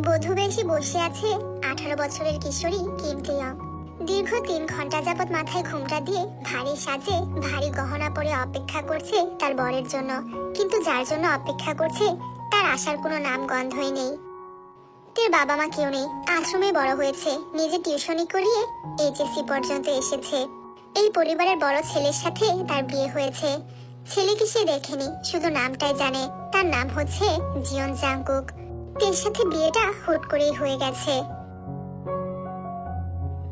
বধূ বেশি বসে আছে, আঠারো বছরের কিশোরী কিম তেয়ং দীর্ঘ তিন ঘণ্টা যাবত মাথায় ঘুমটা দিয়ে ভারী সাজে ভারী গহনা পরে অপেক্ষা করছে তার বরের জন্য। কিন্তু যার জন্য অপেক্ষা করছে, তার আসার কোনো নাম গন্ধই নেই। তার বাবা মা কেউ নেই, আশ্রমে বড় হয়েছে, নিজে টিউশনি করিয়ে এইচএসসি পর্যন্ত এসেছে। এই পরিবারের বড় ছেলের সাথে তার বিয়ে হয়েছে। ছেলেকে সে দেখেনি, শুধু নামটাই জানে, তার নাম হচ্ছে জিয়ন জাংকুক। তের সাথে বিয়েটা হুট করেই হয়ে গেছে।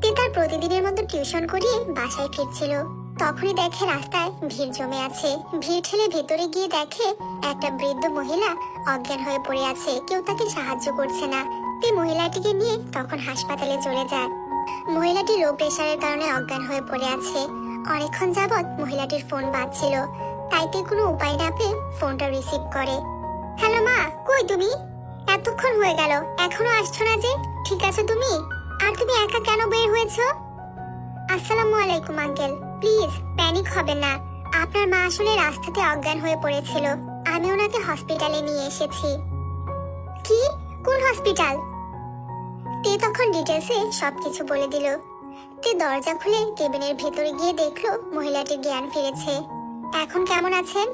তে তার প্রতিদিনের মতো টিউশন করিয়ে বাসায় ফিরছিল। তখনই দেখে রাস্তায় ভিড় জমে আছে। ভিড় ঠেলে ভেতরে গিয়ে দেখে একটা বৃদ্ধ মহিলা অজ্ঞান হয়ে পড়ে আছে। কেউ তাকে সাহায্য করছে না। তে মহিলাটিকে নিয়ে তখন হাসপাতালে চলে যায়। মহিলাটি লো প্রেশারের কারণে অজ্ঞান হয়ে পড়ে আছে। অনেকক্ষণ যাবৎ মহিলাটির ফোন বাজছিল। তাই তে কোনো উপায় না পেয়ে ফোনটা রিসিভ করে। হ্যালো মা, কই তুমি? এতক্ষণ হয়ে গেল। এখনও আসছো না যে? ঠিক আছে তুমি? আর তুমি একা কেন বের হয়েছো? আসসালামু আলাইকুম, আঙ্কেল। প্লিজ, প্যানিক হবে না। আপনার মা আসলে রাস্তাতে অজ্ঞান হয়ে পড়েছিল। আমি ওনাকে হসপিটালে নিয়ে এসেছি। কি? কোন হসপিটাল? তে তখন ডিটেলসে সবকিছু বলে দিল। তে দরজা খুলে কেবিনের ভেতরে গিয়ে দেখল মহিলাটির জ্ঞান ফিরেছে। এখন কেমন আছেন?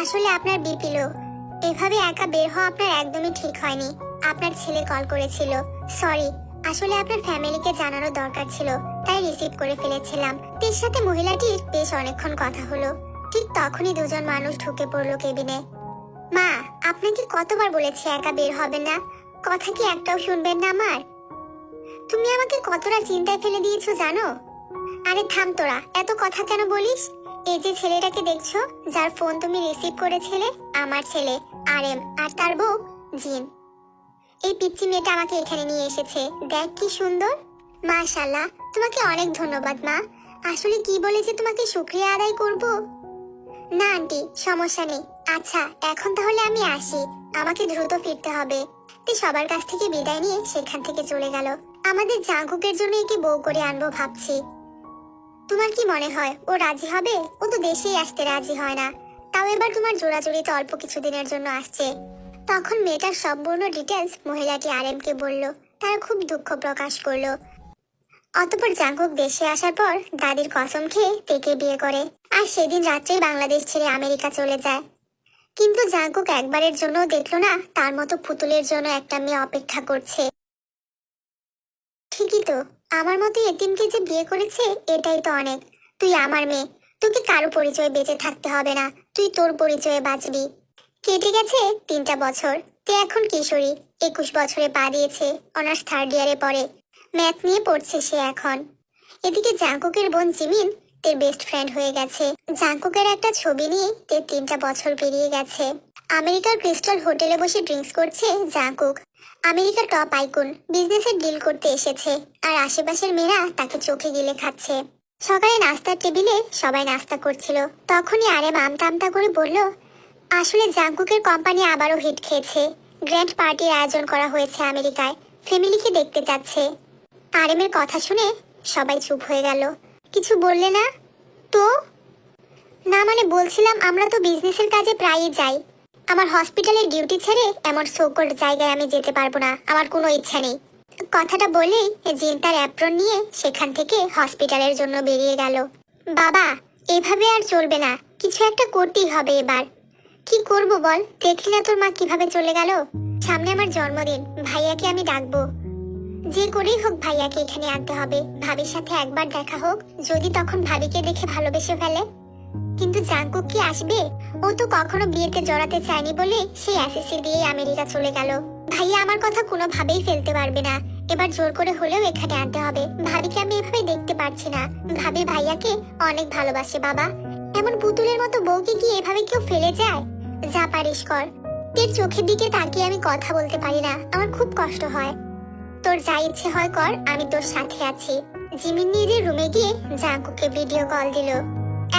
আসলে আপনার বিপি লো এভাবে একা বের হওয়া আপনার একদমই ঠিক হয়নি। আপনার ছেলে কল করেছিল। সরি, আসলে আপনার ফ্যামিলিকে জানানো দরকার ছিল, তাই রিসিভ করে ফেলেছিলাম। তের সাথে মহিলাটির বেশ অনেকক্ষণ কথা হলো। ঠিক তখনই দুজন মানুষ ঢুকে পড়ল কেবিনে। মা, আপনাকে কতবার বলেছি একা বের হবেন না? কথা কি একটাও শুনবেন না আমার? তুমি আমাকে কতটা চিন্তায় ফেলে দিয়েছ জানো? আরে থাম তোরা, এত কথা কেন বলিস? এই যে ছেলেটাকে দেখছ, যার ফোন তুমি রিসিভ করেছিলে? আমার ছেলে আরএম আর তার বউ, জিন। এই পিচ্চি মেয়েটা আমাকে এখানে নিয়ে এসেছে। দেখ কি সুন্দর। মাশাল্লাহ তোমাকে অনেক ধন্যবাদ, মা। আসলে কি বলে যে তোমাকে শুক্রিয়া আদায় করব? না, আন্টি, সমস্যা নেই। আচ্ছা এখন তাহলে আমি আসি। আমাকে দ্রুত ফিরতে হবে। তে সবার কাছ থেকে বিদায় নিয়ে সেখান থেকে চলে গেল। আমাদের জাঙ্কুকের জন্য একে বউ করে আনব ভাবছি। তোমার কি মনে হয়, ও রাজি হবে? ও তো দেশেই আসতে রাজি হয় না। তাও এবার তোমার জোড়াজুড়িতে অল্প কিছুদিনের জন্য আসছে। তখন মেয়েটার সম্পূর্ণ ডিটেলস মহিলাটি আরএমকে বলল। তারা খুব দুঃখ প্রকাশ করল। অতপর জাঙ্কুক দেশে আসার পর দাদির কসম খেয়ে তেকে বিয়ে করে। আর সেদিন রাত্রেই বাংলাদেশ ছেড়ে আমেরিকা চলে যায়। কিন্তু জাঙ্কুক একবারের জন্য দেখল না, তার মতো পুতুলের জন্য একটা মেয়ে অপেক্ষা করছে। ঠিকই তো। আমার মতো এতিমকে যে বিয়ে করেছে, এটাই তো অনেক। তুই আমার মেয়ে, তোকে কারও পরিচয়ে বেঁচে থাকতে হবে না। তুই তোর পরিচয়ে বাঁচবি। কেটে গেছে তিনটা বছর। তে এখন কিশোরী, একুশ বছরে পা দিয়েছে, অনার্স থার্ড ইয়ারে পড়ে। ম্যাথ নিয়ে পড়ছে সে এখন। এদিকে জাঙ্কুকের বোন জিমিন তের বেস্ট ফ্রেন্ড হয়ে গেছে। জাঙ্কুকের একটা ছবি নিয়ে তের তিনটা বছর পেরিয়ে গেছে। আমেরিকার ক্রিস্টাল হোটেলে বসে ড্রিঙ্কস করছে জাঙ্কুক আমেরিকার টপ আইকন বিজনেসের ডিল করতে এসেছে, আর আশেপাশের মেয়েরা তাকে চোখে গিলে খাচ্ছে। সকালে নাস্তার টেবিলে সবাই নাস্তা করছিল। তখনই আরে আমতা করে বলল, আসলে জাঙ্কুকের কোম্পানি আবারও হিট খেয়েছে। গ্র্যান্ড পার্টির আয়োজন করা হয়েছে আমেরিকায়। ফ্যামিলিকে দেখতে যাচ্ছে। আরেমের কথা শুনে সবাই চুপ হয়ে গেল। কিছু বললে না? তো? না মানে বলছিলাম আমরা তো বিজনেসের কাজে প্রায়ই যাই। আমার হসপিটালের ডিউটি ছেড়ে এমন সোকল্ড জায়গায় আমি যেতে পারব না, আমার কোনো ইচ্ছা নেই। কথাটা বলেই জিন তার অ্যাপ্রন নিয়ে সেখান থেকে হসপিটালের জন্য বেরিয়ে গেল। বাবা, এভাবে আর চলবে না, কিছু একটা করতেই হবে এবার। কি করব বল? দেখলি না তোর মা কীভাবে চলে গেল? সামনে আমার জন্মদিন, ভাইয়াকে আমি ডাকবো। যে করেই হোক ভাইয়াকে এখানে আনতে হবে। ভাবির সাথে একবার দেখা হোক, যদি তখন ভাবিকে দেখে ভালোবেসে ফেলে। কিন্তু জাঙ্কুক কি আসবে? ও তো কখনো বিয়েতে জড়াতে চায়নি বলে সেই এসএসসি দিয়ে আমেরিকা চলে গেল। ভাইয়া আমার কথা কোনোভাবেই ফেলতে পারবে না। এবার জোর করে হলেও এখানে আনতে হবে। ভাবিকে আমি এভাবে দেখতে পারছি না। ভাবি ভাইয়াকে অনেক ভালোবাসে, বাবা। এমন পুতুলের মতো বউকে কি এভাবে কেউ ফেলে যায়? যা পারিস কর। তোর চোখের দিকে তাকিয়ে আমি কথা বলতে পারি না। আমার খুব কষ্ট হয়। তোর যা ইচ্ছে হয় কর, আমি তোর সাথে আছি। জিমিন নিজের রুমে গিয়ে জাঙ্কুকে ভিডিও কল দিল।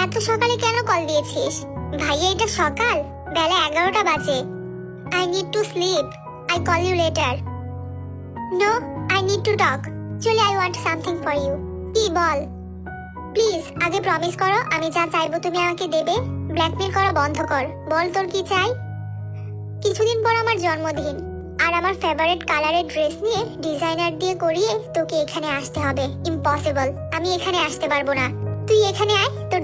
এত সকালে কেন কল দিয়েছিস? ভাইয়া, এটা সকাল? বেলা এগারোটা বাজে। I need to sleep I call you later no I need to talk চলে I want something for you কি, বল? প্লিজ আগে প্রমিস করো, আমি যা চাইব তুমি আমাকে দেবে। ব্ল্যাকমেল করা বন্ধ কর। বল তোর কি চাই? কিছুদিন পর আমার জন্মদিন। আর আমার ফেভারিট কালারের ড্রেস নিয়ে ডিজাইনার দিয়ে করিয়ে তোকে এখানে আসতে হবে। ইম্পসিবল আমি এখানে আসতে পারব না। তুই এখানে আয়, তোর